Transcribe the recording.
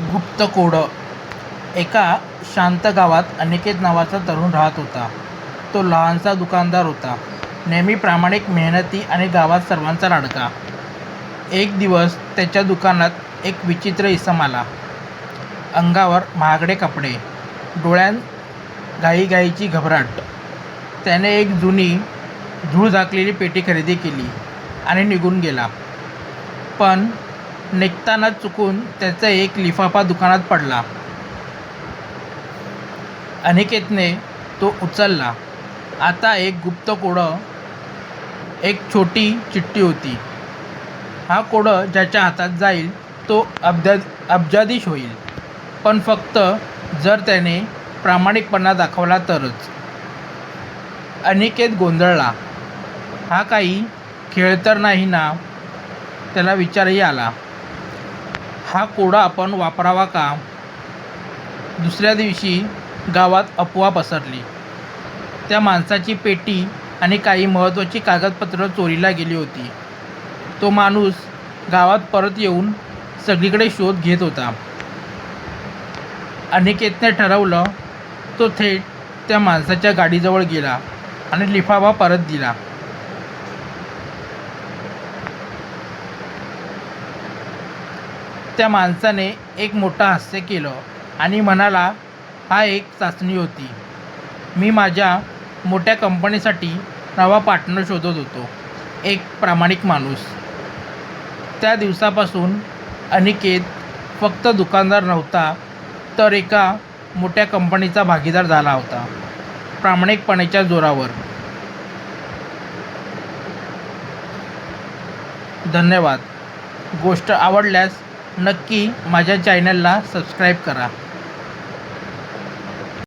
गुप्त कोडं एका शांत गावात अनिकेत नावाचा तरुण राहत होता. तो लहानसा दुकानदार होता. नेहमी प्रामाणिक मेहनती आणि गावात सर्वांचा लाडका. एक दिवस त्याच्या दुकानात एक विचित्र इसम आला. अंगावर महागडे कपडे डोळ्यात घाईघाईची घबराट. त्याने एक जुनी धूळ झाकलेली पेटी खरेदी केली आणि निघून गेला. पण निघताना चुकून त्याचा एक लिफाफा दुकानात पडला. अनिकेतने तो उचलला. आता एक गुप्त कोडं एक छोटी चिठ्ठी होती. हा कोडं ज्याच्या हातात जाईल तो अब्जा अब्जाधीश होईल. पण फक्त जर त्याने प्रामाणिकपणा दाखवला तरच. अनिकेत गोंधळला. हा काही खेळ तर नाही ना? त्याला विचारही आला. हा कोडा आपण वापरावा का? दुसऱ्या दिवशी गावात अफवा पसरली. त्या माणसाची पेटी आणि काही महत्त्वाची कागदपत्रं चोरीला गेली होती. तो माणूस गावात परत येऊन सगळीकडे शोध घेत होता. अनिकेतने ठरवलं तो थेट त्या माणसाच्या गाडीजवळ गेला आणि लिफाफा परत दिला. त्या माणसाने एक मोठं हास्य केलं आणि म्हणाला हा एक चाचणी होती. मी माझ्या मोठ्या कंपनीसाठी नवा पार्टनर शोधत होतो. एक प्रामाणिक माणूस. त्या दिवसापासून अनिकेत फक्त दुकानदार नव्हता तर एका मोठ्या कंपनीचा भागीदार झाला होता प्रामाणिकपणेच्या जोरावर. धन्यवाद. गोष्ट आवडल्यास नक्की माझ्या चॅनलला सबस्क्राईब करा.